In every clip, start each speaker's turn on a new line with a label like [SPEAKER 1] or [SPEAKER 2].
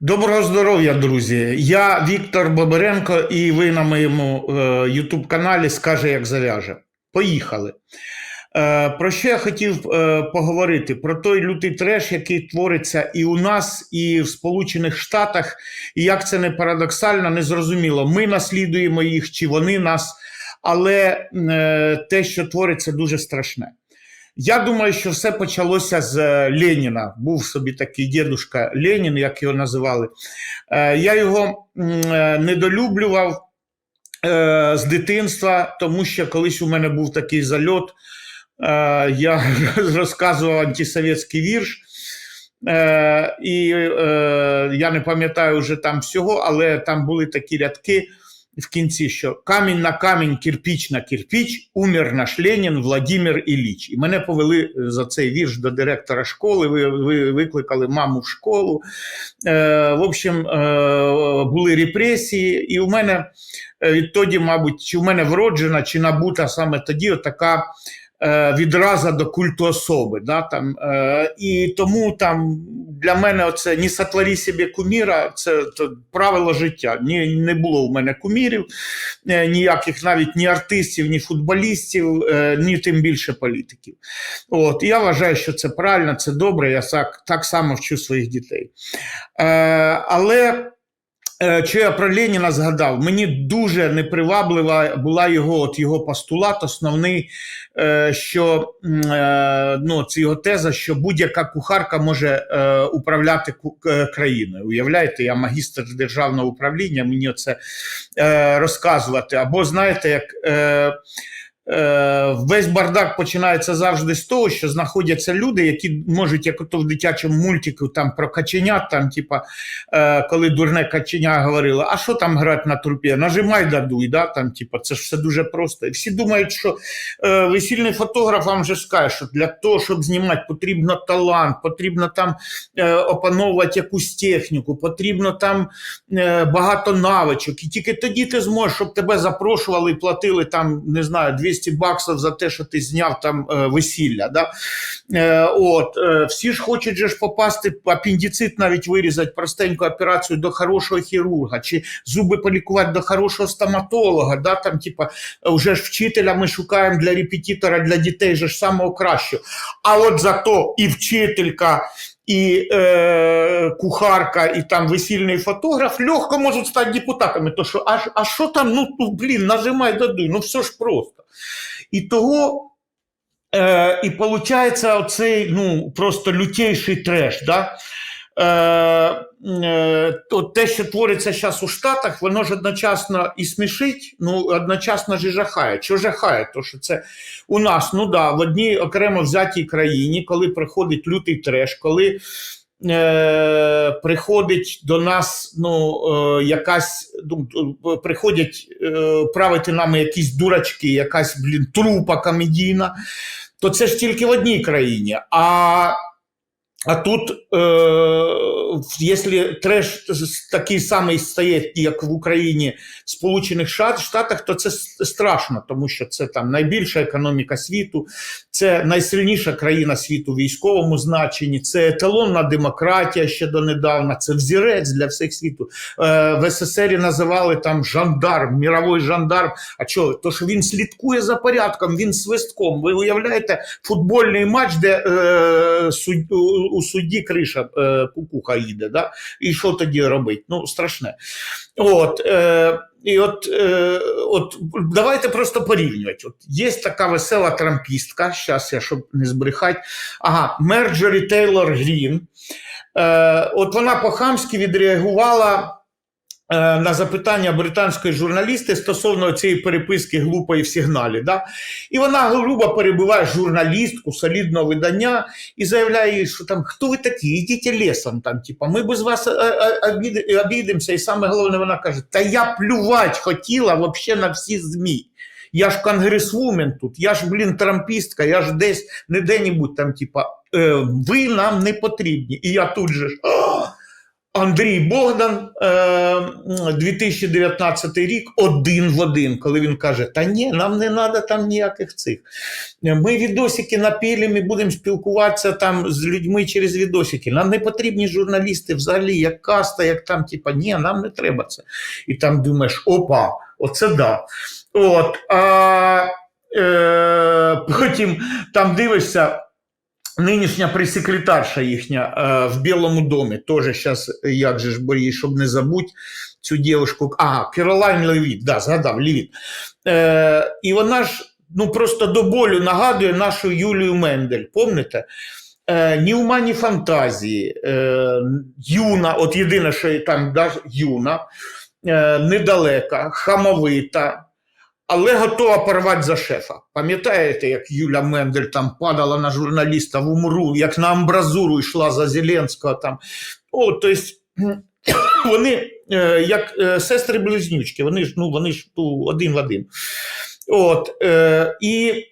[SPEAKER 1] Доброго здоров'я, друзі! Я Віктор Боберенко, і ви на моєму YouTube каналі Скаже, як зав'яже. Поїхали. Е, Про що я хотів е, поговорити? Про той лютий треш, який твориться і у нас, і в Сполучених Штатах. І як це не парадоксально, не зрозуміло. Ми наслідуємо їх чи вони нас, але е, те, що твориться, дуже страшне. Я думаю, що все почалося з е, Леніна. Був собі такий дідушка Ленін, як його називали. Е, Я його е, недолюблював з дитинства, тому що колись у мене був такий зальот. Я розказував антисовєтський вірш. І я не пам'ятаю вже там всього, але там були такі рядки в кінці, що камінь на камінь, кірпіч на кірпіч, умер наш Ленін Владимир Ілліч. І мене повели за цей вірш до директора школи. Ви, ви викликали маму в школу. Е, в общем, е, були репресії, і у мене е, відтоді, мабуть, чи в мене вроджена, чи набута саме тоді така. Е, Відраза до культу особи, да, там, е, і тому там для мене оце не сотвори собі куміра, це то, правило життя. Ні, не було у мене кумірів, е, ніяких навіть ні артистів, ні футболістів, ні тим більше політиків. От, я вважаю, що це правильно, це добре. Я так, так само вчу своїх дітей. Е, але що я про Леніна згадав, мені дуже неприваблива була його, от його постулат, основний, е, що е, ну, це його теза, що будь-яка кухарка може е, управляти е, країною. Уявляєте, я магістр державного управління, мені це е, розказувати. Або знаєте, як. Е, Весь бардак починається завжди з того, що знаходяться люди, які можуть, як ото в дитячому мультику, там про каченят, там, типа, е, коли дурне каченя говорило, а що там грати на трупі? Нажимай да дуй, да? там, типа, це ж все дуже просто. І всі думають, що е, весільний фотограф вам же скаже, що для того, щоб знімати, потрібно талант, потрібно там е, опановувати якусь техніку, потрібно там е, багато навичок. І тільки тоді ти зможеш, щоб тебе запрошували і платили там, не знаю, 200 баксів за те, що ти зняв там е, весілля. Да? Е, от, е, всі ж хочуть же ж попасти, апендицит навіть вирізати, простеньку операцію до хорошого хірурга, чи зуби полікувати до хорошого стоматолога. Да? Там, типа, вже ж вчителя ми шукаємо для репетитора, для дітей же ж самого кращого. А от зато і вчителька, і е, кухарка, і там весільний фотограф легко можуть стати депутатами. То що, а, а що там, ну, тут блін, нажимай дадуй, ну все ж просто. І того, е, і виходить оцей ну, просто лютейший треш. Да? Е, е, то те, що твориться зараз у Штатах, воно ж одночасно і смішить, ну одночасно ж і жахає. Що жахає? То що це у нас, ну да, в одній окремо взятій країні, коли приходить лютий треш, коли е, приходить до нас ну, е, якась, ну, е, приходять е, правити нами якісь дурачки, якась блін, трупа комедійна, то це ж тільки в одній країні. А а тут, е, якщо треш такий самий стає, як в Україні, в Сполучених Штатах, то це страшно, тому що це там найбільша економіка світу, це найсильніша країна світу в військовому значенні, це еталонна демократія ще донедавна, це взірець для всіх світу. Е, в СССР називали там жандарм, міровий жандарм. А чого? То, що він слідкує за порядком, він свистком. Ви уявляєте футбольний матч, де е, суд, у, суді криша е, кукуха їде. Да? І що тоді робить? Ну, страшне. От, е, і от, е, от давайте просто порівнювати. От є така весела трампістка, зараз я щоб не збрехати. Ага, Мерджері Тейлор Грін. Е, от вона по-хамськи відреагувала. Е, На запитання британської журналісти стосовно цієї переписки глупої в сигналі. Да? І вона грубо перебиває журналістку солідного видання і заявляє, їй, що там хто ви такі, ідіть лісом, там, типа, ми без вас е, е, обідемося. І саме головне, вона каже: Та я плювати хотіла вообще на всі ЗМІ. Я ж конгресвумен тут, я ж, блін, трампістка, я ж десь не де-небудь там, типа, ви нам не потрібні. І я тут же ж. «А, Андрій Богдан, е, 2019 рік, один в один, коли він каже: Та ні, нам не треба там ніяких цих. Ми відосики напілимо і будемо спілкуватися там з людьми через відосики. Нам не потрібні журналісти взагалі, як каста, як там, типа, ні, нам не треба це. І там думаєш, опа, оце да. От, а, е, потім там дивишся. Нинішня прес-секретарша їхня е, в Білому домі, теж зараз, як же ж борі, щоб не забудь цю дівчинку. А, Керолайн Левіт, да, згадав, Левіт. Е, і вона ж ну, просто до болю нагадує нашу Юлію Мендель, пам'ятаєте? Е, ні ума, ні фантазії. Е, юна, от єдине, що і там да, юна, е, недалека, хамовита, але готова порвати за шефа. Пам'ятаєте, як Юля Мендель там падала на журналіста в умру, як на амбразуру йшла за Зеленського там. О, то есть, вони е, як е, сестри-близнючки, вони ж ну, вони ж ну, один в один. От, е, і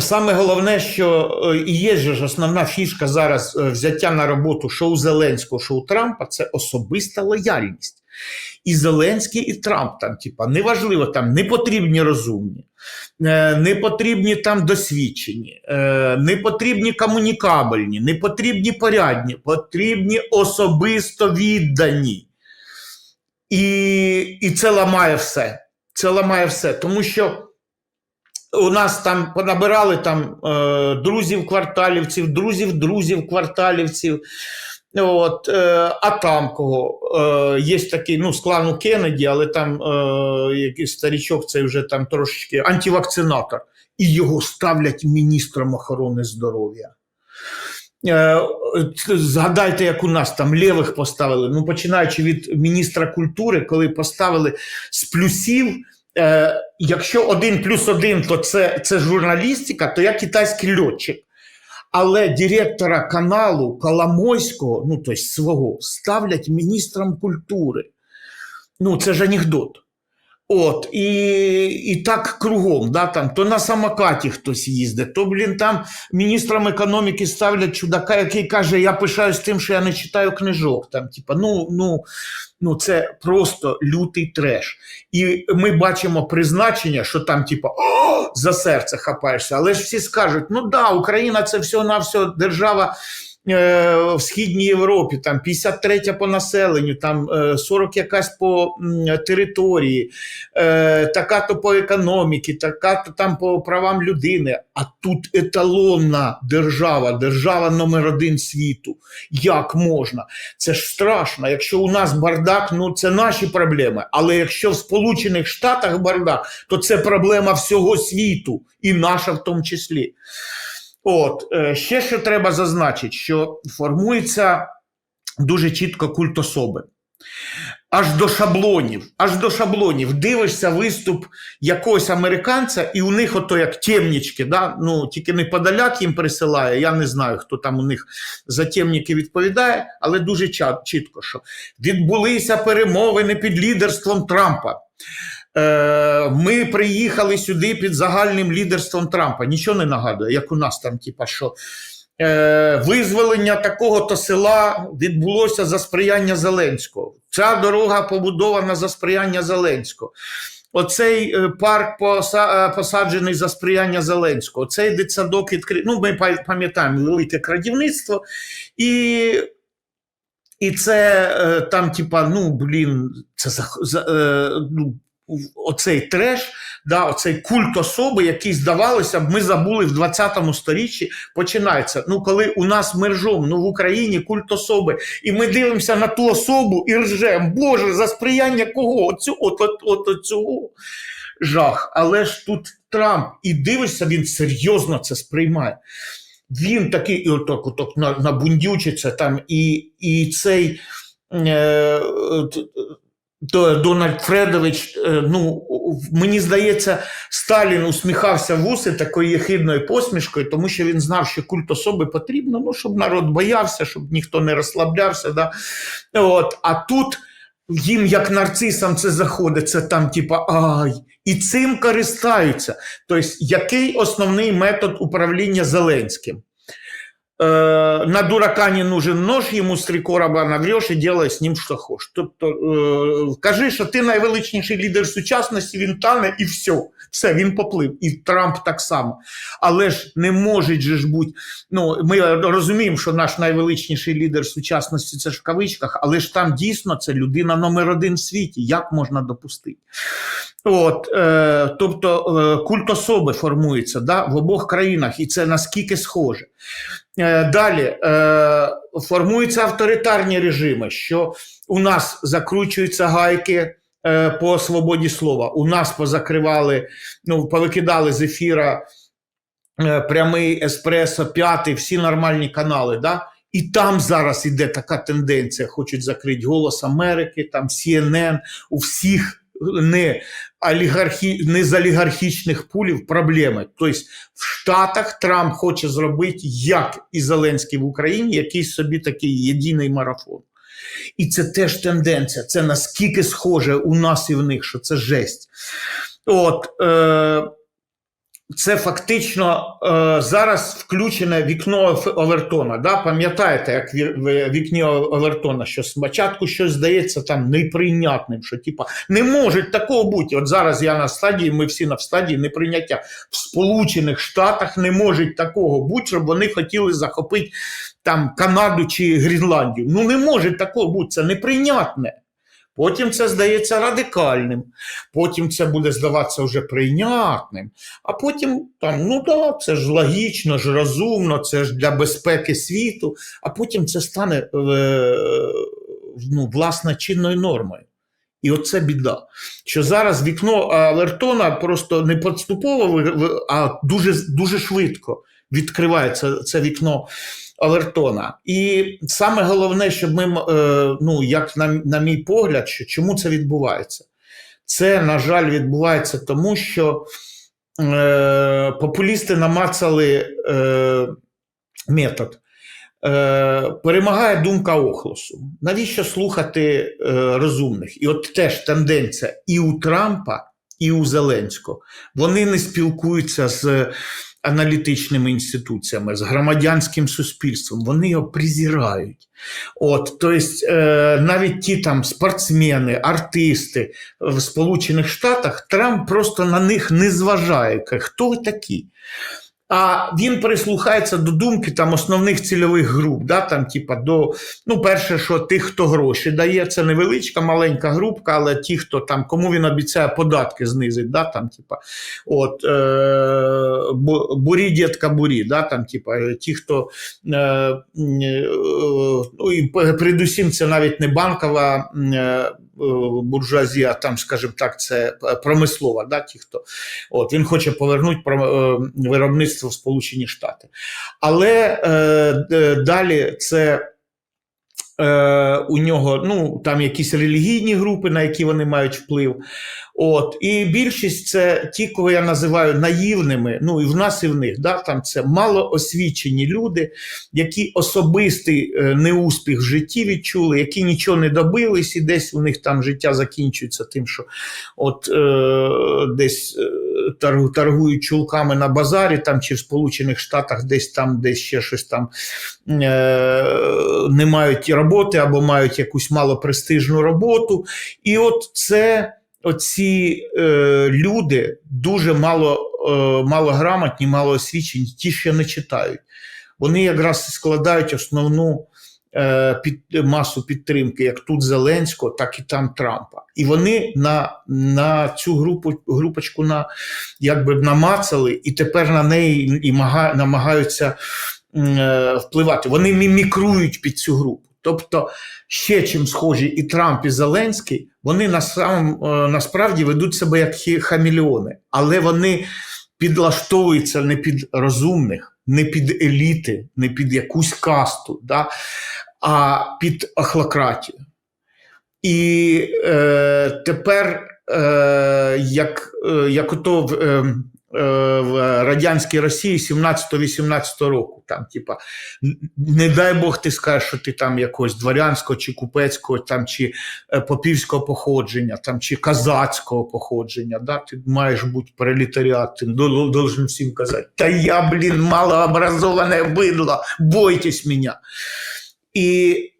[SPEAKER 1] саме головне, що е, і є ж основна фішка зараз е, взяття на роботу шоу Зеленського, шоу Трампа це особиста лояльність. І Зеленський, і Трамп там, типа, неважливо, там не потрібні розумні, е, не потрібні там досвідчені, не потрібні комунікабельні, не потрібні порядні, потрібні особисто віддані. І, і це ламає все. Це ламає все. Тому що у нас там понабирали там е, друзів кварталівців, друзів, друзів кварталівців. От, е, а там кого? Е, є такий, ну, з клану Кеннеді, але там е, якийсь старічок, це вже там трошечки антивакцинатор, і його ставлять міністром охорони здоров'я. Е, Згадайте, як у нас там лівих поставили, ну починаючи від міністра культури, коли поставили з плюсів. Е, Якщо один плюс один, то це, це журналістика, то я китайський льотчик. Але директора каналу Коломойського, ну тобто свого, ставлять міністром культури. Ну, це ж анекдот. От, і, і так кругом, да, там, то на самокаті хтось їздить, то, блін, там міністром економіки ставлять чудака, який каже, я пишаюсь тим, що я не читаю книжок. Там, типа, ну, ну, ну, це просто лютий треш. І ми бачимо призначення, що там, типа, за серце хапаєшся. Але ж всі скажуть, ну да, Україна це все на все держава в Східній Європі, там 53 по населенню, там е, 40 якась по території, е, така-то по економіці, така-то там по правам людини. А тут еталонна держава, держава номер один світу. Як можна? Це ж страшно. Якщо у нас бардак, ну це наші проблеми. Але якщо в Сполучених Штатах бардак, то це проблема всього світу, і наша в тому числі. От, е, ще що треба зазначити, що формується дуже чітко культ особи. Аж до шаблонів, аж до шаблонів. Дивишся виступ якогось американця, і у них ото як темнічки, да? ну, тільки не подаляк їм присилає. Я не знаю, хто там у них за темніки відповідає, але дуже чітко, що відбулися перемовини під лідерством Трампа. Е, Ми приїхали сюди під загальним лідерством Трампа. Нічого не нагадує, як у нас там, типа, що е, визволення такого-то села відбулося за сприяння Зеленського. Ця дорога побудована за сприяння Зеленського. Оцей е, парк посаджений за сприяння Зеленського. Цей дитсадок відкритий. Ну, ми пам'ятаємо велике крадівництво. І і це там, типа, ну, блін, це за, за ну, оцей треш, да, оцей культ особи, який, здавалося б, ми забули в 20 сторіччі, починається. Ну, коли у нас мержом, ну в Україні культ особи, і ми дивимося на ту особу і ржемо, Боже, за сприяння кого? Оцю, от, от, от, от цього жах. Але ж тут Трамп, і дивишся, він серйозно це сприймає. Він такий, і отак, отак набундючиться там, і і цей. Е, Дональд Фредович, е, ну мені здається, Сталін усміхався в уси такою єхидною посмішкою, тому що він знав, що культ особи потрібно, ну, щоб народ боявся, щоб ніхто не розслаблявся. Да? От, А тут їм, як нарцисам, це заходить, це там, типа, ай, і цим користаються. Тобто, який основний метод управління Зеленським? На дурака не нужен нож, йому з три короба навреш і делай з ним, що хочеш. Тобто, кажи, що ти найвеличніший лідер сучасності, він тане і все. Все, він поплив. І Трамп так само. Але ж не може ж бути. Ну, ми розуміємо, що наш найвеличніший лідер сучасності це ж в кавичках, але ж там дійсно це людина номер один в світі. Як можна допустити? От, е, тобто е, культ особи формується да, в обох країнах, і це наскільки схоже. Е, далі е, формуються авторитарні режими, що у нас закручуються гайки по свободі слова. У нас позакривали, ну, повикидали з ефіра е, прямий еспресо, п'ятий, всі нормальні канали. Да? І там зараз іде така тенденція: хочуть закрити Голос Америки, там CNN, у всіх не олігархі, не з олігархічних пулів проблеми. Тобто в Штатах Трамп хоче зробити, як і Зеленський в Україні, якийсь собі такий єдиний марафон. І це теж тенденція. Це наскільки схоже у нас і в них, що це жесть. От, е, це фактично е, зараз включене вікно Овертона. Да? Пам'ятаєте, як в вікні Овертона, що спочатку щось здається там неприйнятним, що типа не може такого бути. От зараз я на стадії, ми всі на стадії неприйняття. В Сполучених Штатах не може такого бути, щоб вони хотіли захопити там Канаду чи Гренландію. Ну не може такого бути, це неприйнятне. Потім це здається радикальним, потім це буде здаватися вже прийнятним, а потім там, ну так, це ж логічно, ж розумно, це ж для безпеки світу, а потім це стане е, ну, власне чинною нормою. І оце біда. Що зараз вікно Алертона просто не поступово, а дуже, дуже швидко відкривається це вікно Овертона. І саме головне, щоб ми, е, ну як на, на мій погляд, що чому це відбувається? Це, на жаль, відбувається тому, що е, популісти намацали е, метод. Е, Перемагає думка охлосу. Навіщо слухати е, розумних? І от теж тенденція і у Трампа, і у Зеленського. Вони не спілкуються з аналітичними інституціями, з громадянським суспільством, вони його презирають. От, тобто, е, навіть ті там спортсмени, артисти в Сполучених Штатах Трамп просто на них не зважає. Хто ви такі? А він прислухається до думки там основних цільових груп. Да, там, типа, до, ну, Перше, що тих, хто гроші дає, це невеличка, маленька групка, але ті, хто там, кому він обіцяє податки знизить, да, там, типа, от, е, бурі, дітка, бурі, да, там, типа, ті, хто е, е, ну, і передусім це навіть не банкова. Е, буржуазія, там, скажімо так, це промислова. Да, ті, хто от він хоче повернути виробництво в Сполучені Штати. Але е, далі це. Е, у нього ну там якісь релігійні групи, на які вони мають вплив. От І більшість це ті, кого я називаю наївними. Ну і в нас, і в них. Да, Там це малоосвічені люди, які особистий е, неуспіх в житті відчули, які нічого не добились, і десь у них там життя закінчується тим, що от е, десь е, торгують чулками на базарі, там чи в Сполучених Штатах, десь там, десь ще щось там е, не мають роботи або мають якусь малопрестижну роботу. І от це оці е, люди дуже мало е, малограмотні, малоосвічені, ті, що не читають. Вони якраз складають основну е, під, масу підтримки, як тут Зеленського, так і там Трампа. І вони на на цю групу, групочку на, якби намацали, і тепер на неї і намагаються е, впливати. Вони мімікрують під цю групу. Тобто, ще чим схожі і Трамп, і Зеленський, вони на сам, е, насправді ведуть себе як хамільйони, але вони підлаштовуються не під розумних, не під еліти, не під якусь касту, да, а під охлократію. І е, тепер, е, як е, як ото в, е, в радянській Росії 17-18 року. Там, типа, не дай Бог ти скажеш, що ти там якогось дворянського чи купецького, там, чи е, попівського походження, там, чи казацького походження. Да? Ти маєш бути пролетаріат, ти дол- должен всім казати, та я, блін, малообразоване бидло, бойтесь мене. І е,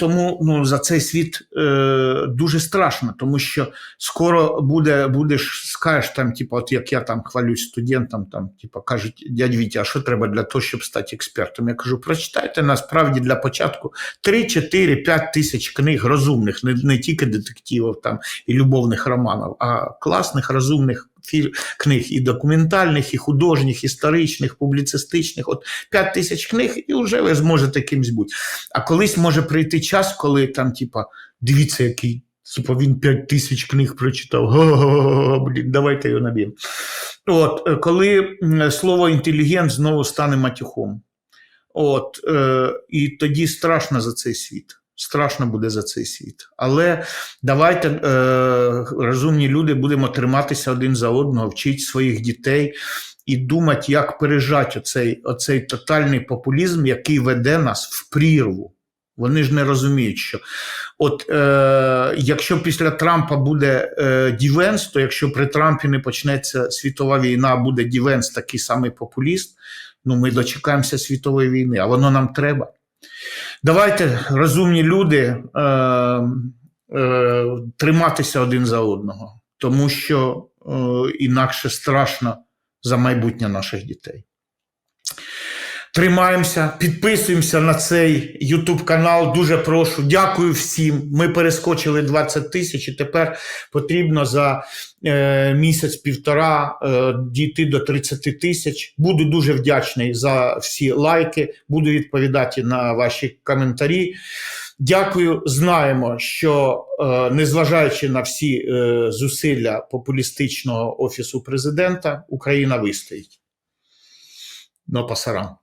[SPEAKER 1] тому ну, за цей світ е, дуже страшно, тому що скоро буде, будеш, скажеш там, типу, от як я там хвалюсь студентам, там, типу, кажуть, дядь Вітя, а що треба для того, щоб стати експертом? Я кажу, прочитайте насправді для початку 3, 4, 5 тисяч книг розумних, не, не тільки детективів там і любовних романів, а класних розумних. Книг і документальних, і художніх, історичних, публіцистичних. От 5 тисяч книг, і вже ви зможете кимсь бути. А колись може прийти час, коли там, типа, дивіться, який. Типа він 5 тисяч книг прочитав. Га-га-га, блін, давайте його наб'ємо. От, е, коли слово інтелігент знову стане матюхом. От, е, і тоді страшно за цей світ. Страшно буде за цей світ. Але давайте, е, розумні люди, будемо триматися один за одного, вчити своїх дітей і думати, як пережати оцей, оцей тотальний популізм, який веде нас в прірву. Вони ж не розуміють, що от е, якщо після Трампа буде е, Дівенс, то якщо при Трампі не почнеться світова війна, буде Дівенс такий самий популіст, ну ми дочекаємося світової війни, а воно нам треба. Давайте, розумні люди, е, е, триматися один за одного, тому що е, інакше страшно за майбутнє наших дітей. Тримаємося, підписуємося на цей YouTube канал. Дуже прошу. Дякую всім. Ми перескочили 20 тисяч, і тепер потрібно за е, місяць-півтора е, дійти до 30 тисяч. Буду дуже вдячний за всі лайки. Буду відповідати на ваші коментарі. Дякую. Знаємо, що е, незважаючи на всі е, зусилля популістичного офісу президента, Україна вистоїть. Ну, пасарам.